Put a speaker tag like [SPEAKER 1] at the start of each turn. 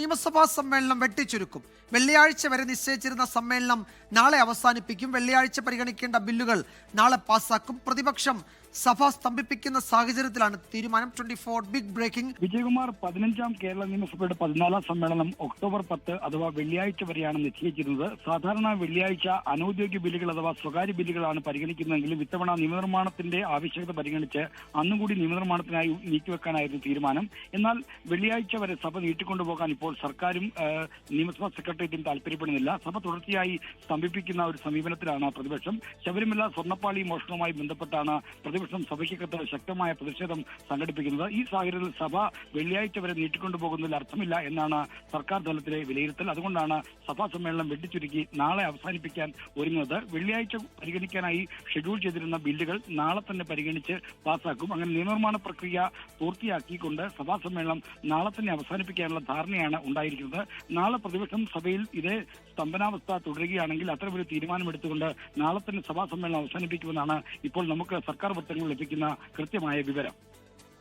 [SPEAKER 1] നിയമസഭാ സമ്മേളനം വെട്ടിച്ചുരുക്കും. വെള്ളിയാഴ്ച വരെ നിശ്ചയിച്ചിരുന്ന സമ്മേളനം നാളെ അവസാനിപ്പിക്കും. വെള്ളിയാഴ്ച പരിഗണിക്കേണ്ട ബില്ലുകൾ നാളെ പാസാക്കും. പ്രതിപക്ഷം സഭ സ്തംഭിപ്പിക്കുന്ന സാഹചര്യത്തിലാണ് തീരുമാനം. Twenty four big breaking
[SPEAKER 2] Vijayakumar പതിനഞ്ചാം കേരള നിയമസഭയുടെ പതിനാലാം സമ്മേളനം ഒക്ടോബർ പത്ത് അഥവാ വെള്ളിയാഴ്ച വരെയാണ് നിശ്ചയിച്ചിരുന്നത്. സാധാരണ വെള്ളിയാഴ്ച അനൌദ്യോഗിക ബില്ലുകൾ അഥവാ സ്വകാര്യ ബില്ലുകളാണ് പരിഗണിക്കുന്നതെങ്കിലും ഇത്തവണ നിയമനിർമ്മാണത്തിന്റെ ആവശ്യകത പരിഗണിച്ച് അന്നുകൂടി നിയമനിർമ്മാണത്തിനായി നീക്കിവെക്കാനായിരുന്നു തീരുമാനം. എന്നാൽ വെള്ളിയാഴ്ച വരെ സഭ നീട്ടിക്കൊണ്ടുപോകാൻ ഇപ്പോൾ സർക്കാരും നിയമസഭാ സെക്രട്ടേറിയറ്റും താല്പര്യപ്പെടുന്നില്ല സഭ തുടർച്ചയായി സ്തംഭിപ്പിക്കുന്ന ഒരു സമീപനത്തിലാണ് പ്രതിപക്ഷം. ശബരിമല സ്വർണപ്പാളി മോഷണവുമായി ബന്ധപ്പെട്ടാണ് പ്രതിപക്ഷം സഭയ്ക്കകത്ത് ശക്തമായ പ്രതിഷേധം സംഘടിപ്പിക്കുന്നത് ഈ സാഹചര്യത്തിൽ സഭ വെള്ളിയാഴ്ച വരെ നീട്ടിക്കൊണ്ടുപോകുന്നതിൽ അർത്ഥമില്ല എന്നാണ് സർക്കാർ തലത്തിലെ വിലയിരുത്തൽ. അതുകൊണ്ടാണ് സഭാ സമ്മേളനം വെട്ടിച്ചുരുക്കി നാളെ അവസാനിപ്പിക്കാൻ ഒരുങ്ങുന്നത്. വെള്ളിയാഴ്ച പരിഗണിക്കാനായി ഷെഡ്യൂൾ ചെയ്തിരുന്ന ബില്ലുകൾ നാളെ തന്നെ പരിഗണിച്ച് പാസാക്കും. അങ്ങനെ നിയമനിർമ്മാണ പ്രക്രിയ പൂർത്തിയാക്കിക്കൊണ്ട് സഭാ സമ്മേളനം നാളെ തന്നെ അവസാനിപ്പിക്കാനുള്ള ധാരണയാണ് ഉണ്ടായിരിക്കുന്നത്. നാളെ പ്രതിപക്ഷം സഭയിൽ ഇതേ സ്തംഭനാവസ്ഥ തുടരുകയാണെങ്കിൽ അത്തരമൊരു തീരുമാനമെടുത്തുകൊണ്ട് നാളെ തന്നെ സഭാ സമ്മേളനം അവസാനിപ്പിക്കുമെന്നാണ് ഇപ്പോൾ നമുക്ക് സർക്കാർ വൃത്തങ്ങളിൽ ലഭിക്കുന്ന കൃത്യമായ വിവരം.